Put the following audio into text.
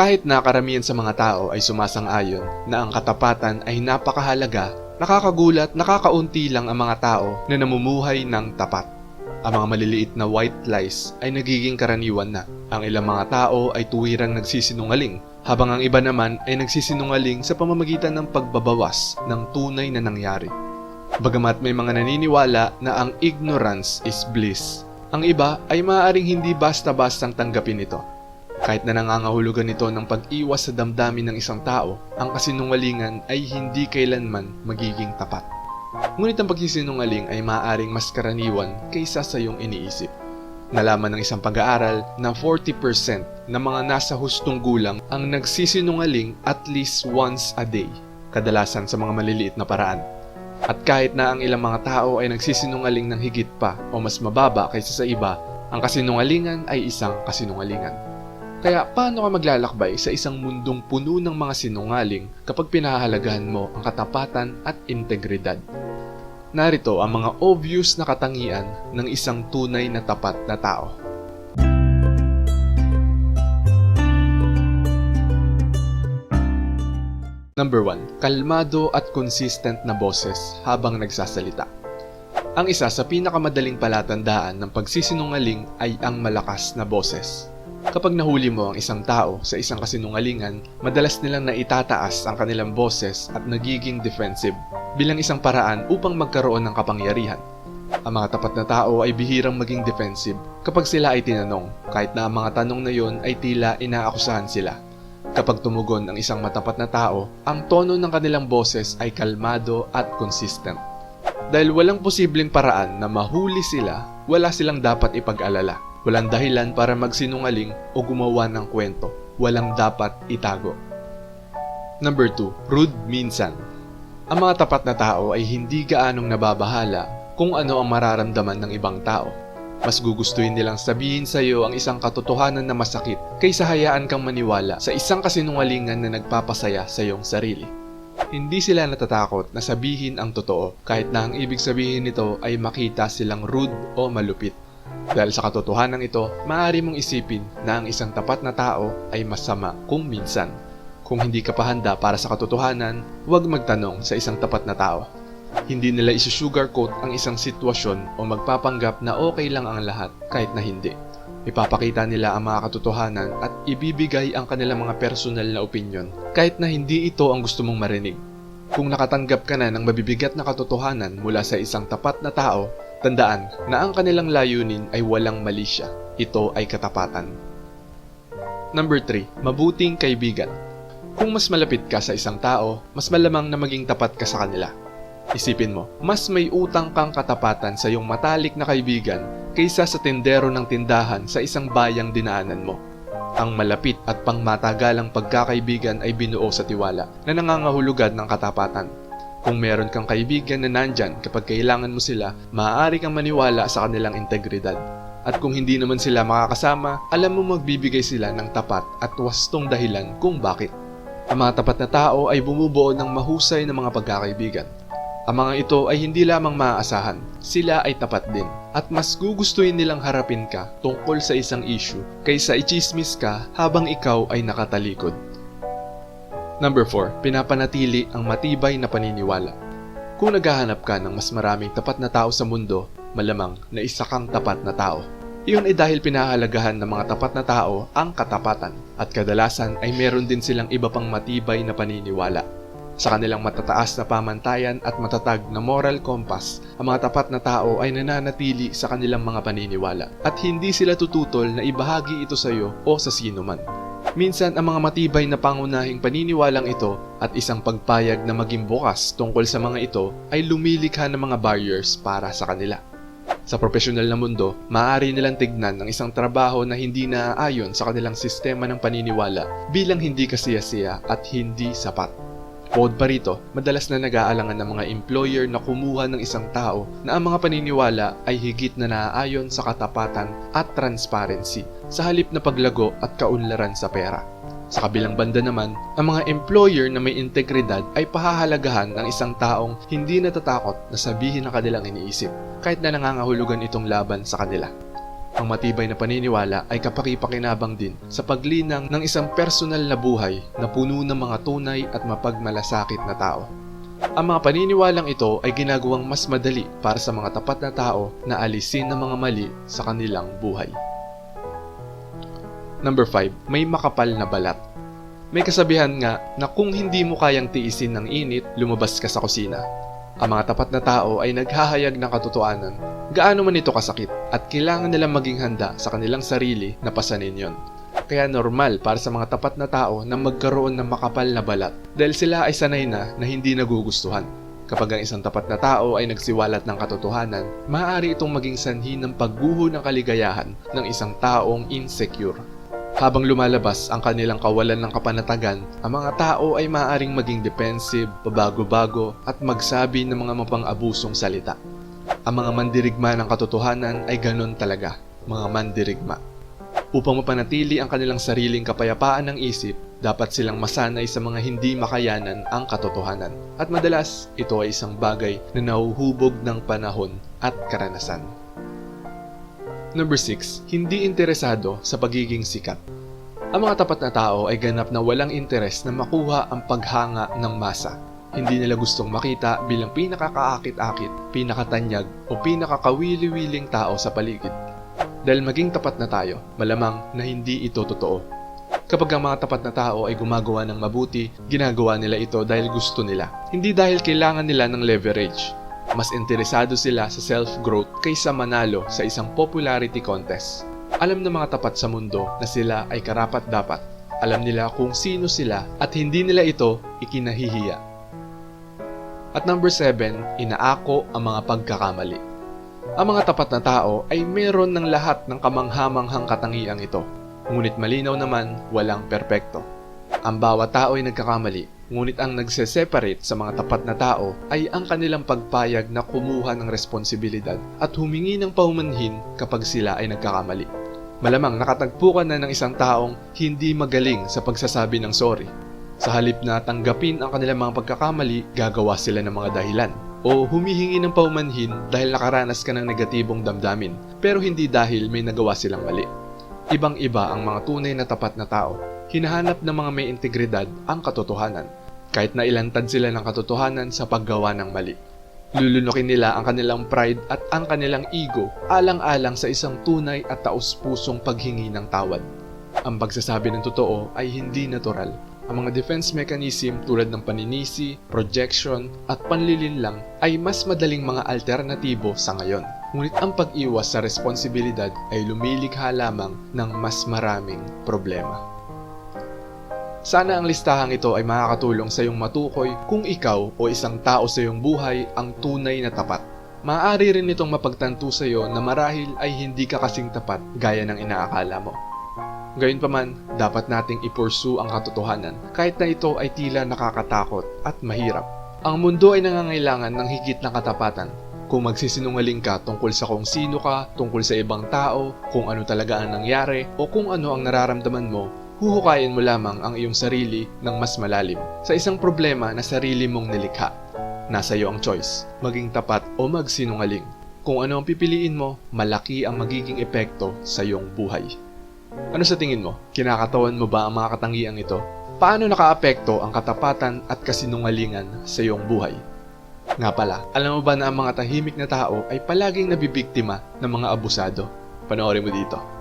Kahit na karamihan sa mga tao ay sumasang-ayon na ang katapatan ay napakahalaga, nakakagulat, nakakaunti lang ang mga tao na namumuhay ng tapat. Ang mga maliliit na white lies ay nagiging karaniwan na. Ang ilang mga tao ay tuwirang nagsisinungaling, habang ang iba naman ay nagsisinungaling sa pamamagitan ng pagbabawas ng tunay na nangyari. Bagamat may mga naniniwala na ang ignorance is bliss, ang iba ay maaaring hindi basta-bastang tanggapin ito. Kahit na nangangahulugan ito ng pag-iwas sa damdamin ng isang tao, ang kasinungalingan ay hindi kailanman magiging tapat. Ngunit ang pagsisinungaling ay maaaring mas karaniwan kaysa sa iyong iniisip. Nalaman ng isang pag-aaral na 40% ng mga nasa hustong gulang ang nagsisinungaling at least once a day, kadalasan sa mga maliliit na paraan. At kahit na ang ilang mga tao ay nagsisinungaling ng higit pa o mas mababa kaysa sa iba, ang kasinungalingan ay isang kasinungalingan. Kaya paano ka maglalakbay sa isang mundong puno ng mga sinungaling kapag pinahahalagahan mo ang katapatan at integridad? Narito ang mga obvious na katangian ng isang tunay na tapat na tao. Number 1. Kalmado at consistent na boses habang nagsasalita. Ang isa sa pinakamadaling palatandaan ng pagsisinungaling ay ang malakas na boses. Kapag nahuli mo ang isang tao sa isang kasinungalingan, madalas nilang naitataas ang kanilang boses at nagiging defensive bilang isang paraan upang magkaroon ng kapangyarihan. Ang mga tapat na tao ay bihirang maging defensive kapag sila ay tinanong, kahit na ang mga tanong na yon ay tila inaakusahan sila. Kapag tumugon ang isang matapat na tao, ang tono ng kanilang boses ay kalmado at consistent. Dahil walang posibleng paraan na mahuli sila, wala silang dapat ipag-alala. Walang dahilan para magsinungaling o gumawa ng kwento. Walang dapat itago. Number 2. Rude minsan. Ang mga tapat na tao ay hindi gaanong nababahala kung ano ang mararamdaman ng ibang tao. Mas gugustuhin nilang sabihin sa iyo ang isang katotohanan na masakit kaysa hayaan kang maniwala sa isang kasinungalingan na nagpapasaya sa iyong sarili. Hindi sila natatakot na sabihin ang totoo kahit na ang ibig sabihin nito ay makita silang rude o malupit. Dahil sa katotohanan ito, maaari mong isipin na ang isang tapat na tao ay masama kung minsan. Kung hindi ka pa handa para sa katotohanan, huwag magtanong sa isang tapat na tao. Hindi nila isusugarcoat ang isang sitwasyon o magpapanggap na okay lang ang lahat kahit na hindi. Ipapakita nila ang mga katotohanan at ibibigay ang kanilang mga personal na opinion kahit na hindi ito ang gusto mong marinig. Kung nakatanggap ka na ng mabibigat na katotohanan mula sa isang tapat na tao, tandaan na ang kanilang layunin ay walang mali siya. Ito ay katapatan. Number 3. Mabuting kaibigan. Kung mas malapit ka sa isang tao, mas malamang na maging tapat ka sa kanila. Isipin mo, mas may utang kang katapatan sa iyong matalik na kaibigan kaysa sa tendero ng tindahan sa isang bayang dinaanan mo. Ang malapit at pangmatagalang pagkakaibigan ay binuo sa tiwala na nangangahulugan ng katapatan. Kung meron kang kaibigan na nandyan kapag kailangan mo sila, maaari kang maniwala sa kanilang integridad. At kung hindi naman sila makakasama, alam mo magbibigay sila ng tapat at wastong dahilan kung bakit. Ang mga tapat na tao ay bumubuo ng mahusay na mga pagkakaibigan. Ang mga ito ay hindi lamang maaasahan, sila ay tapat din. At mas gugustuhin nilang harapin ka tungkol sa isang issue kaysa ichismis ka habang ikaw ay nakatalikod. Number 4. Pinapanatili ang matibay na paniniwala. Kung naghahanap ka ng mas maraming tapat na tao sa mundo, malamang na isa kang tapat na tao. Iyon ay dahil pinahalagahan ng mga tapat na tao ang katapatan at kadalasan ay meron din silang iba pang matibay na paniniwala. Sa kanilang matataas na pamantayan at matatag na moral compass, ang mga tapat na tao ay nananatili sa kanilang mga paniniwala at hindi sila tututol na ibahagi ito sa iyo o sa sino man. Minsan ang mga matibay na pangunahing paniniwalang ito at isang pagpayag na maging bukas tungkol sa mga ito ay lumilikha ng mga barriers para sa kanila. Sa profesional na mundo, maaari nilang tignan ang isang trabaho na hindi naaayon sa kanilang sistema ng paniniwala bilang hindi kasiyasiya at hindi sapat. Bukod pa rito, madalas na nag-aalangan ng mga employer na kumuha ng isang tao na ang mga paniniwala ay higit na naaayon sa katapatan at transparency sa halip na paglago at kaunlaran sa pera. Sa kabilang banda naman, ang mga employer na may integridad ay pahahalagahan ng isang taong hindi natatakot na sabihin ang kanilang iniisip kahit na nangangahulugan itong laban sa kanila. Ang matibay na paniniwala ay kapaki-pakinabang din sa paglinang ng isang personal na buhay na puno ng mga tunay at mapagmalasakit na tao. Ang mga paniniwalang ito ay ginagawang mas madali para sa mga tapat na tao na alisin ang mga mali sa kanilang buhay. Number 5, may makapal na balat. May kasabihan nga na kung hindi mo kayang tiisin ng init, lumabas ka sa kusina. Ang mga tapat na tao ay naghahayag ng katotohanan, gaano man ito kasakit, at kailangan nilang maging handa sa kanilang sarili na pasanin yon. Kaya normal para sa mga tapat na tao na magkaroon ng makapal na balat dahil sila ay sanay na na hindi nagugustuhan. Kapag ang isang tapat na tao ay nagsiwalat ng katotohanan, maaari itong maging sanhi ng pagguho ng kaligayahan ng isang taong insecure. Habang lumalabas ang kanilang kawalan ng kapanatagan, ang mga tao ay maaaring maging defensive, pabago-bago at magsabi ng mga mapang-abusong salita. Ang mga mandirigma ng katotohanan ay ganon talaga, mga mandirigma. Upang mapanatili ang kanilang sariling kapayapaan ng isip, dapat silang masanay sa mga hindi makayanan ang katotohanan. At madalas, ito ay isang bagay na nahuhubog ng panahon at karanasan. Number 6. Hindi interesado sa pagiging sikat. Ang mga tapat na tao ay ganap na walang interes na makuha ang paghanga ng masa. Hindi nila gustong makita bilang pinakakaakit-akit, pinakatanyag o pinakakawili-wiling tao sa paligid. Dahil maging tapat na tayo, malamang na hindi ito totoo. Kapag ang mga tapat na tao ay gumagawa ng mabuti, ginagawa nila ito dahil gusto nila, hindi dahil kailangan nila ng leverage. Mas interesado sila sa self-growth kaysa manalo sa isang popularity contest. Alam ng mga tapat sa mundo na sila ay karapat-dapat. Alam nila kung sino sila at hindi nila ito ikinahihiya. At number 7, inaako ang mga pagkakamali. Ang mga tapat na tao ay meron ng lahat ng kamanghamanghang katangiang ito. Ngunit malinaw naman, walang perpekto. Ang bawat tao ay nagkakamali, ngunit ang nagse-separate sa mga tapat na tao ay ang kanilang pagpayag na kumuha ng responsibilidad at humingi ng paumanhin kapag sila ay nagkakamali. Malamang nakatagpo ka na ng isang taong hindi magaling sa pagsasabi ng sorry. Sa halip na tanggapin ang kanilang mga pagkakamali, gagawa sila ng mga dahilan. O humihingi ng paumanhin dahil nakaranas ka ng negatibong damdamin, pero hindi dahil may nagawa silang mali. Ibang-iba ang mga tunay na tapat na tao. Hinahanap ng mga may integridad ang katotohanan, kahit na ilantad sila ng katotohanan sa paggawa ng mali. Lulunukin nila ang kanilang pride at ang kanilang ego alang-alang sa isang tunay at taus-pusong paghingi ng tawad. Ang pagsasabi ng totoo ay hindi natural. Ang mga defense mechanism tulad ng paninisi, projection at panlilinlang ay mas madaling mga alternatibo sa ngayon. Ngunit ang pag-iwas sa responsibilidad ay lumilikha lamang ng mas maraming problema. Sana ang listahang ito ay makakatulong sa iyong matukoy kung ikaw o isang tao sa iyong buhay ang tunay na tapat. Maaari rin itong mapagtanto sa iyo na marahil ay hindi ka kasing tapat gaya ng inaakala mo. Gayunpaman, dapat nating ipursu ang katotohanan kahit na ito ay tila nakakatakot at mahirap. Ang mundo ay nangangailangan ng higit na katapatan. Kung magsisinungaling ka tungkol sa kung sino ka, tungkol sa ibang tao, kung ano talaga ang nangyari, o kung ano ang nararamdaman mo, huhukayin mo lamang ang iyong sarili ng mas malalim sa isang problema na sarili mong nilikha. Nasa iyo ang choice, maging tapat o magsinungaling. Kung ano ang pipiliin mo, malaki ang magiging epekto sa iyong buhay. Ano sa tingin mo? Kinakatawan mo ba ang mga katangiang ito? Paano nakaapekto ang katapatan at kasinungalingan sa iyong buhay? Nga pala, alam mo ba na ang mga tahimik na tao ay palaging nabibiktima ng mga abusado? Panoorin mo dito.